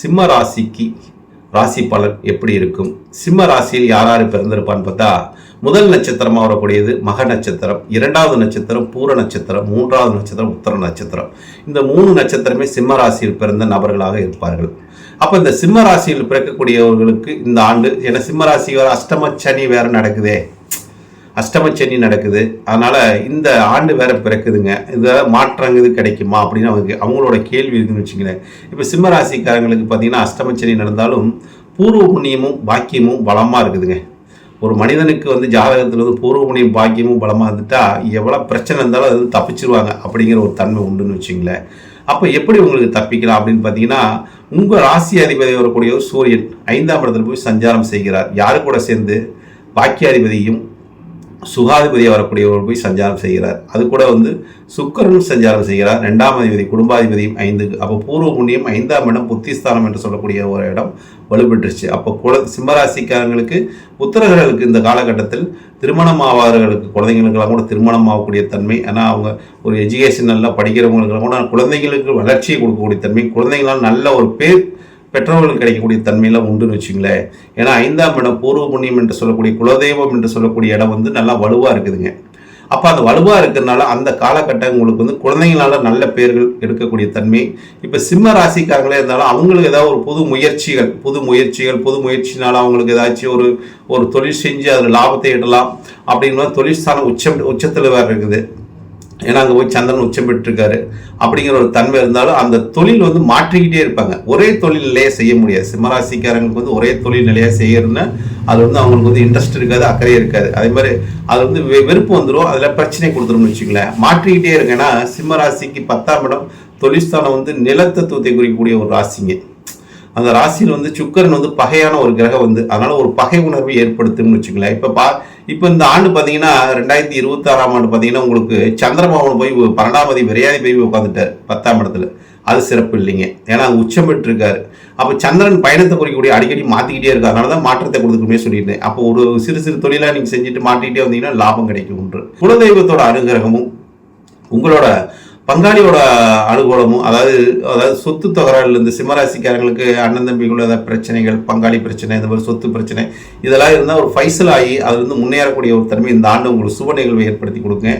சிம்ம ராசிக்கு ராசி பலன் எப்படி இருக்கும்? சிம்ம ராசியில் யார் யார் பிறந்திருப்பான்னு பார்த்தா முதல் நட்சத்திரமாக வரக்கூடியது மக நட்சத்திரம் இரண்டாவது நட்சத்திரம் பூர நட்சத்திரம் மூன்றாவது நட்சத்திரம் உத்தர நட்சத்திரம். இந்த மூணு நட்சத்திரமே சிம்ம ராசியில் பிறந்த நபர்களாக இருப்பார்கள். அப்போ இந்த சிம்ம ராசியில் பிறக்கக்கூடியவர்களுக்கு இந்த ஆண்டு ஏன்னா சிம்ம ராசி வேறு அஷ்டம சனி வேற நடக்குதே. அஷ்டமச்சனி நடக்குது. அதனால இந்த ஆண்டு வேற பிறக்குதுங்க. இதை மாற்றம் இது கிடைக்குமா அப்படின்னு அவங்க அவங்களோட கேள்வி இருக்குன்னு வச்சுங்களேன். இப்போ சிம்ம ராசிக்காரங்களுக்கு பார்த்தீங்கன்னா அஷ்டமச்சனி நடந்தாலும் பூர்வ புண்ணியமும் பாக்கியமும் பலமாக இருக்குதுங்க. ஒரு மனிதனுக்கு வந்து ஜாதகத்தில் வந்து பூர்வ புண்ணியம் பாக்கியமும் பலமாக இருந்துட்டா எவ்வளோ பிரச்சனை இருந்தாலும் அது தப்பிச்சிருவாங்க அப்படிங்கிற ஒரு தன்மை உண்டுன்னு வச்சுங்களேன். அப்போ எப்படி உங்களுக்கு தப்பிக்கலாம் அப்படின்னு பார்த்தீங்கன்னா உங்கள் ராசி அதிபதி வரக்கூடிய ஒரு சூரியன் ஐந்தாம் இடத்துல போய் சஞ்சாரம் செய்கிறார். யாரு கூட சேர்ந்து? பாக்கியாதிபதியும் சுகாதிபதியாக வரக்கூடியவர் போய் சஞ்சாரம் செய்கிறார். அது கூட வந்து சுக்கரனும் சஞ்சாரம் செய்கிறார். ரெண்டாம் அதிபதி குடும்பாதிபதியும் ஐந்துக்கு அப்போ பூர்வ புண்ணியம் ஐந்தாம் இடம் புத்திஸ்தானம் என்று சொல்லக்கூடிய ஒரு இடம் வலுப்பெற்றுச்சு. அப்போ குல சிம்மராசிக்காரங்களுக்கு உத்தரகர்களுக்கு இந்த காலகட்டத்தில் திருமணம் ஆவார்களுக்கு குழந்தைங்களுக்கெல்லாம் கூட திருமணம் ஆகக்கூடிய தன்மை. ஏன்னா அவங்க ஒரு எஜுகேஷன் நல்லா படிக்கிறவங்களுக்கெல்லாம் கூட குழந்தைங்களுக்கு வளர்ச்சியை கொடுக்கக்கூடிய தன்மை. குழந்தைங்களால் நல்ல ஒரு பேர் பெற்றோர்களுக்கு கிடைக்கக்கூடிய தன்மையெல்லாம் உண்டுன்னு வச்சுங்களேன். ஏன்னா ஐந்தாம் இடம் பூர்வ புண்ணியம் என்று சொல்லக்கூடிய குலதெய்வம் என்று சொல்லக்கூடிய இடம் வந்து நல்லா வலுவாக இருக்குதுங்க. அப்போ அந்த வலுவாக இருக்கிறதுனால அந்த காலகட்டம் உங்களுக்கு வந்து குழந்தைங்களால நல்ல பேர்கள் எடுக்கக்கூடிய தன்மை. இப்போ சிம்ம ராசிக்காரங்களே இருந்தாலும் அவங்களுக்கு ஏதாவது ஒரு புது முயற்சிகள் புது முயற்சிகள் புது முயற்சினால அவங்களுக்கு ஏதாச்சும் ஒரு ஒரு தொழில் செஞ்சு அதில் லாபத்தை இடலாம் அப்படிங்கிற தொழில் ஸ்தானம் உச்சம் உச்சத்தில் வேறு இருக்குது. ஏன்னா அங்கே போய் சந்திரன் உச்சம் பெற்றிருக்காரு. அப்படிங்கிற ஒரு தன்மை இருந்தாலும் அந்த தொழில் வந்து மாற்றிக்கிட்டே இருப்பாங்க. ஒரே தொழில் நிலையை செய்ய முடியாது. சிம்மராசிக்காரங்களுக்கு வந்து ஒரே தொழில் நிலையாக செய்யறதுன்னா அது வந்து அவங்களுக்கு வந்து இன்ட்ரெஸ்ட் இருக்காது அக்கறை இருக்காது. அதே மாதிரி அது வந்து வெ- வெறுப்பு வந்துடும் அதில் பிரச்சனை கொடுத்துரும்னு வச்சுங்களேன் மாற்றிக்கிட்டே இருங்கன்னா சிம்மராசிக்கு பத்தாம் இடம் தொழில்ஸ்தானம் வந்து நிலத்தத்துவத்தை குறிக்கக்கூடிய ஒரு ராசிங்க. அந்த ராசியில் வந்து சுக்கரன் வந்து பகையான ஒரு கிரகம் வந்து அதனால ஒரு பகை உணர்வை ஏற்படுத்தும்னு வச்சுங்களேன் இப்போ பா இப்போ இந்த ஆண்டு பார்த்தீங்கன்னா ரெண்டாயிரத்தி இருபத்தாறாம் ஆண்டு பார்த்தீங்கன்னா உங்களுக்கு சந்திரபவன் போய் பன்னெண்டாமதி விரையாதி போய் உட்காந்துட்டார் பத்தாம் இடத்துல. அது சிறப்பு இல்லைங்க. ஏன்னா உச்சம் பெற்றிருக்காரு. அப்போ சந்திரன் பயணத்தை குறிக்கக்கூடிய அடிக்கடி மாற்றிக்கிட்டே இருக்கு. அதனால தான் மாற்றத்தை கொடுத்துக்கணுமே சொல்லியிருந்தேன். அப்போ ஒரு சிறு சிறு தொழிலாக நீங்கள் செஞ்சுட்டு மாட்டிக்கிட்டே வந்தீங்கன்னா லாபம் கிடைக்கும் ஒன்று. குலதெய்வத்தோட அனுகிரகமும் உங்களோட பங்காளியோட அனுகூலமும் அதாவது அதாவது சொத்து தகராறுல இருந்து சிம்மராசிக்காரங்களுக்கு அண்ணன் தம்பிக்குள்ள ஏதாவது பிரச்சனைகள் பங்காளி பிரச்சனை இந்த மாதிரி சொத்து பிரச்சனை இதெல்லாம் இருந்தால் ஒரு ஃபைசல் ஆகி அதுலேருந்து முன்னேறக்கூடிய ஒரு தன்மை இந்த ஆண்டு உங்களுக்கு சுப நிகழ்வை ஏற்படுத்தி கொடுங்க